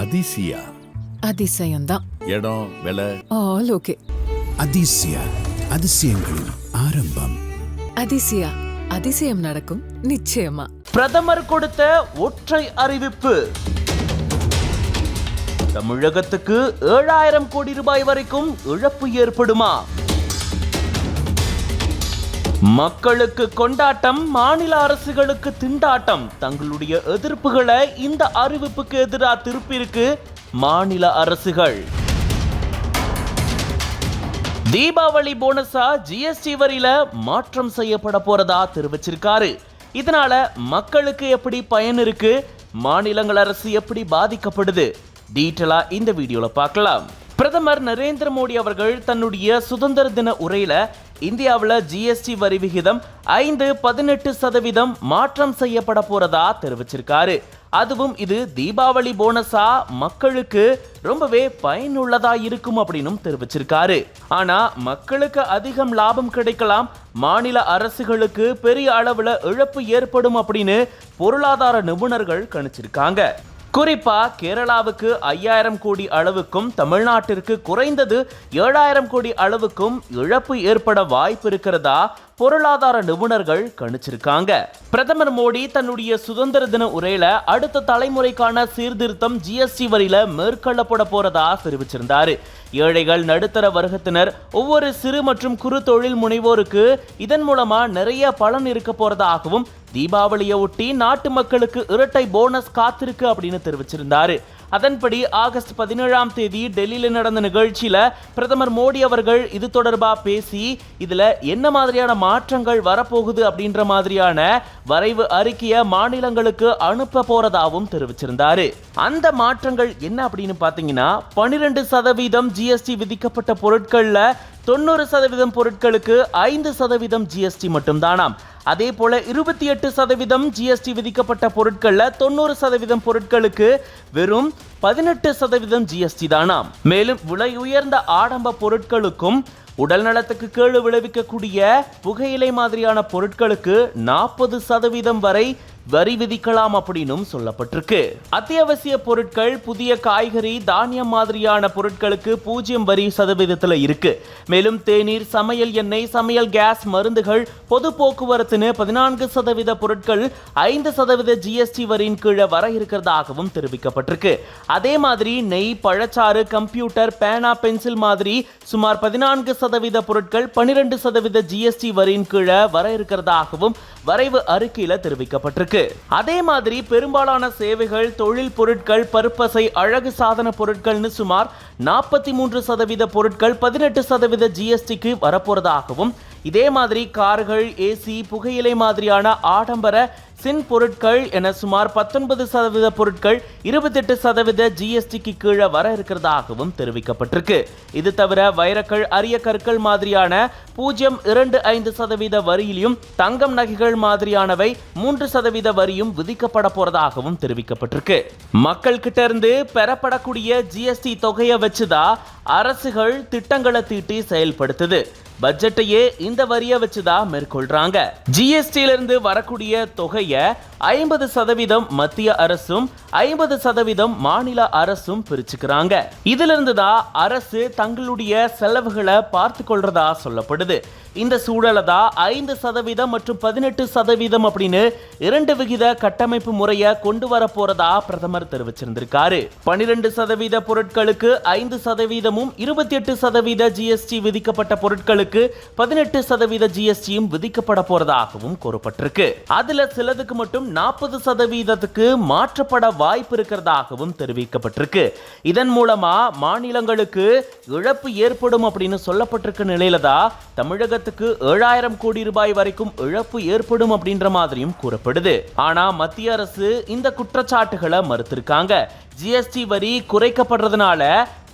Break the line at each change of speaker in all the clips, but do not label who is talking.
அதிசயா.
அதிசயம்தான்.
இடம் விலை?
All okay.
அதிசயா அதிசயங்களின் ஆரம்பம்.
அதிசயா அதிசயம் நடக்கும் நிச்சயமா.
பிரதமர் கொடுத்த ஒற்றை அறிவிப்பு. தமிழகத்துக்கு ஏழாயிரம் கோடி ரூபாய் வரைக்கும் இழப்பு ஏற்படுமா? மக்களுக்கு கொண்டாட்டம் மாநில அரசுகளுக்கு திண்டாட்டம். தங்களுடைய எதிர்ப்புகளை இந்த அறிவிப்புக்கு எதிராக திருப்பியிருக்கு மாநில அரசுகள். தீபாவளி போனஸா ஜிஎஸ்டி வரியில மாற்றம் செய்யப்பட போறதா தெரிவிச்சிருக்காரு. இதனால மக்களுக்கு எப்படி பயன் இருக்கு? மாநிலங்கள் அரசு எப்படி பாதிக்கப்படுது? டீட்டெயிலா இந்த வீடியோல பார்க்கலாம். பிரதமர் நரேந்திர மோடி அவர்கள் தன்னுடைய சுதந்திர தின உரையில இந்தியாவில் ஜிஎஸ்டி வரி விகிதம் ஐந்து பதினெட்டு சதவீதம் மாற்றம் செய்யப்பட போறதா தெரிவிச்சிருக்காரு. அதுவும் இது தீபாவளி போனஸா? மக்களுக்கு ரொம்பவே பயனுள்ளதா இருக்கும் அப்படின்னும் தெரிவிச்சிருக்காரு. ஆனா மக்களுக்கு அதிகம் லாபம் கிடைக்கலாம் மாநில அரசுகளுக்கு பெரிய அளவுல இழப்பு ஏற்படும் அப்படின்னு பொருளாதார நிபுணர்கள் கணிச்சிருக்காங்க. குறிப்பா கேரளாவுக்கு ஐயாயிரம் கோடி அளவுக்கும் தமிழ்நாட்டிற்கு குறைந்தது ஏழாயிரம் கோடி அளவுக்கும் இழப்பு ஏற்பட வாய்ப்பு இருக்கிறதா? பொருளாதார நிபுணர்கள் கணிச்சிருக்காங்க. பிரதமர் மோடி தன்னுடைய சுதந்திர தின உரையில அடுத்த தலைமுறைக்கான சீர்திருத்தம் ஜிஎஸ்டி வரியில மேற்கொள்ளப்பட போறதா தெரிவிச்சிருந்தாரு. ஏழைகள் நடுத்தர வர்க்கத்தினர் ஒவ்வொரு சிறு மற்றும் குறு தொழில் முனைவோருக்கு இதன் மூலமா நிறைய பலன் இருக்க போறதாகவும் தீபாவளியை ஒட்டி நாட்டு மக்களுக்கு இரட்டை போனஸ் காத்திருக்கு அப்படின்னு தெரிவிச்சிருந்தாரு. அதன்படி ஆகஸ்ட் பதினேழாம் தேதி டெல்லியில் நடந்த நிகழ்ச்சியில பிரதமர் மோடி அவர்கள் இது தொடர்பா பேசி இதுல என்ன மாதிரியான மாற்றங்கள் வரப்போகுது அப்படின்ற மாதிரியான வரைவு அறிக்கையை மாநிலங்களுக்கு அனுப்ப போறதாகவும் தெரிவிச்சிருந்தாரு. அந்த மாற்றங்கள் என்ன அப்படின்னு பார்த்தீங்கன்னா பன்னிரெண்டு சதவீதம் ஜிஎஸ்டி விதிக்கப்பட்ட பொருட்கள்ல தொண்ணூறு சதவீதம் பொருட்களுக்கு ஐந்து சதவீதம் ஜிஎஸ்டி மட்டும்தானாம். அதே போல இருபத்தி எட்டு சதவீதம் ஜிஎஸ்டி விதிக்கப்பட்ட பொருட்கள்ல தொண்ணூறு சதவீதம் பொருட்களுக்கு வெறும் பதினெட்டு சதவீதம் ஜிஎஸ்டி தானாம் மேலும் விலை உயர்ந்த ஆடம்ப பொருட்களுக்கும் உடல் நலத்துக்கு கேடு விளைவிக்கக்கூடிய புகையிலை மாதிரியான பொருட்களுக்கு நாற்பது சதவீதம் வரை வரி விதிக்கலாம் அப்படின்னும் சொல்லப்பட்டிருக்கு. அத்தியாவசிய பொருட்கள் புதிய காய்கறி தானியம் மாதிரியான பொருட்களுக்கு பூஜ்ஜியம் வரி சதவீதத்துல இருக்கு. மேலும் தேநீர் சமையல் எண்ணெய் சமையல் கேஸ் மருந்துகள் பொது போக்குவரத்துன்னு பதினான்கு சதவீத பொருட்கள் ஐந்து சதவீத ஜிஎஸ்டி வரியின் கீழே வர இருக்கிறதாகவும் தெரிவிக்கப்பட்டிருக்கு. அதே மாதிரி நெய் பழச்சாறு கம்ப்யூட்டர் பேனா பென்சில் மாதிரி சுமார் பதினான்கு சதவீத பொருட்கள் பனிரெண்டு சதவீத ஜிஎஸ்டி வரியின் கீழே வர இருக்கிறதாகவும் வரைவு அறிக்கையில் தெரிவிக்கப்பட்டிருக்கு. அதே மாதிரி பெரும்பாலான சேவைகள் தொழில் பொருட்கள் பருப்பசை அழகு சாதன பொருட்கள்னு சுமார் நாற்பத்தி மூன்று சதவீத பொருட்கள் பதினெட்டு சதவீத ஜிஎஸ்டிக்கு வரப்போறதாகவும் இதே மாதிரி கார்கள் ஏசி புகையிலை மாதிரியான ஆடம்பர சின் பொருட்கள் என சுமார் பத்தொன்பது சதவீத பொருட்கள் இருபத்தெட்டு சதவீத ஜிஎஸ்டிக்கு கீழே வர இருக்கிறதாகவும் தெரிவிக்கப்பட்டிருக்கு. இது தவிர வைரக்கள் அரிய கற்கள் மாதிரியான பூஜ்ஜியம் இரண்டு ஐந்து சதவீத வரியிலும் தங்கம் நகைகள் மாதிரியானவை மூன்று சதவீத வரியும் விதிக்கப்பட போறதாகவும் தெரிவிக்கப்பட்டிருக்கு. மக்கள் கிட்ட இருந்து பெறப்படக்கூடிய ஜிஎஸ்டி தொகையை வச்சுதான் அரசுகள் திட்டங்களை தீட்டி செயல்படுத்துது. பட்ஜெட்டையே இந்த வரியை வச்சுதான் மேற்கொள்றாங்க. ஜிஎஸ்டியிலிருந்து வரக்கூடிய தொகை தொகையை ஐம்பது சதவீதம் மத்திய அரசும் ஐம்பது சதவீதம் மாநில அரசும் பிரிச்சுக்கிறாங்க. இதுல இருந்து தான் அரசு தங்களுடைய செலவுகளை பார்த்து கொள்றதா சொல்லப்படுது. இந்த சூழலை தான் ஐந்து சதவீதம் மற்றும் பதினெட்டு சதவீதம் அப்படின்னு இரண்டு விகித கட்டமைப்பு முறையை கொண்டு வர போறதா பிரதமர் தெரிவிச்சிருந்திருக்காரு. பனிரெண்டு சதவீத பொருட்களுக்கு ஐந்து சதவீதமும் இருபத்தி எட்டு சதவீத ஜிஎஸ்டி விதிக்கப்பட்ட பொருட்களுக்கு பதினெட்டு சதவீத ஜிஎஸ்டியும் விதிக்கப்பட போறதாகவும் கூறப்பட்டிருக்கு. அதுல சில சிலதுக்கு மட்டும் நாற்பது சதவீதத்துக்கு மாற்றப்பட வாய்ப்பு இருக்கிறதாகவும் தெரிவிக்கப்பட்டிருக்கு. இதன் மூலமா மாநிலங்களுக்கு இழப்பு ஏற்படும் அப்படின்னு சொல்லப்பட்டிருக்க நிலையில தான் தமிழகத்துக்கு ஏழாயிரம் கோடி ரூபாய் வரைக்கும் இழப்பு ஏற்படும் அப்படின்ற மாதிரியும் கூறப்படுது. ஆனா மத்திய அரசு இந்த குற்றச்சாட்டுகளை மறுத்திருக்காங்க. ஜிஎஸ்டி வரி குறைக்கப்படுறதுனால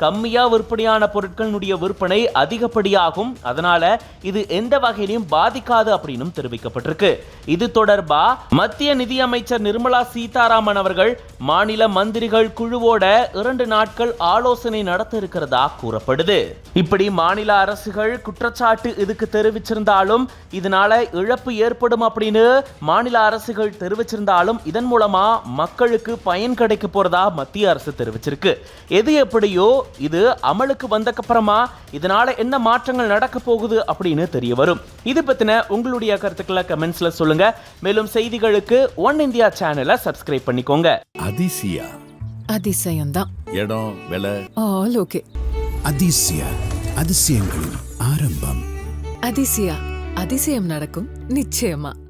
கம்மியா விற்பனையான பொருட்களினுடைய விற்பனை அதிகப்படியாகும். அதனால இது எந்த வகையிலும் பாதிக்காது அப்படின்னு தெரிவிக்கப்பட்டிருக்கு. இது தொடர்பா மத்திய நிதியமைச்சர் நிர்மலா சீதாராமன் அவர்கள் மாநில மந்திரிகள் குழுவோட இரண்டு நாட்கள் ஆலோசனை நடத்த இருக்கிறதா கூறப்படுது. இப்படி மாநில அரசுகள் குற்றச்சாட்டு இதுக்கு தெரிவிச்சிருந்தாலும் இதனால இழப்பு ஏற்படும் அப்படின்னு மாநில அரசுகள் தெரிவிச்சிருந்தாலும் இதன் மூலமா மக்களுக்கு பயன் கிடைக்க போறதா மத்திய அரசு தெரிவிச்சிருக்கு. எது எப்படியோ இது அமலுக்கு வந்தக்கப்புறமா இதனால என்ன மாற்றங்கள் நடக்க போகுது அப்படின்னு தெரிய வரும். இது பத்தின உங்களுடைய கருத்துக்களை கமெண்ட்ஸ்ல சொல்லுங்க. மேலும் செய்திகளுக்கு ஒன் இந்தியா சேனலை சப்ஸ்கிரைப் பண்ணிக்கோங்க.
அதிசயா.
அதிசயம்தான்.
இடம் விலை.
All okay.
அதிசய அதிசயங்களின் ஆரம்பம்.
அதிசயா அதிசயம் நடக்கும் நிச்சயமா.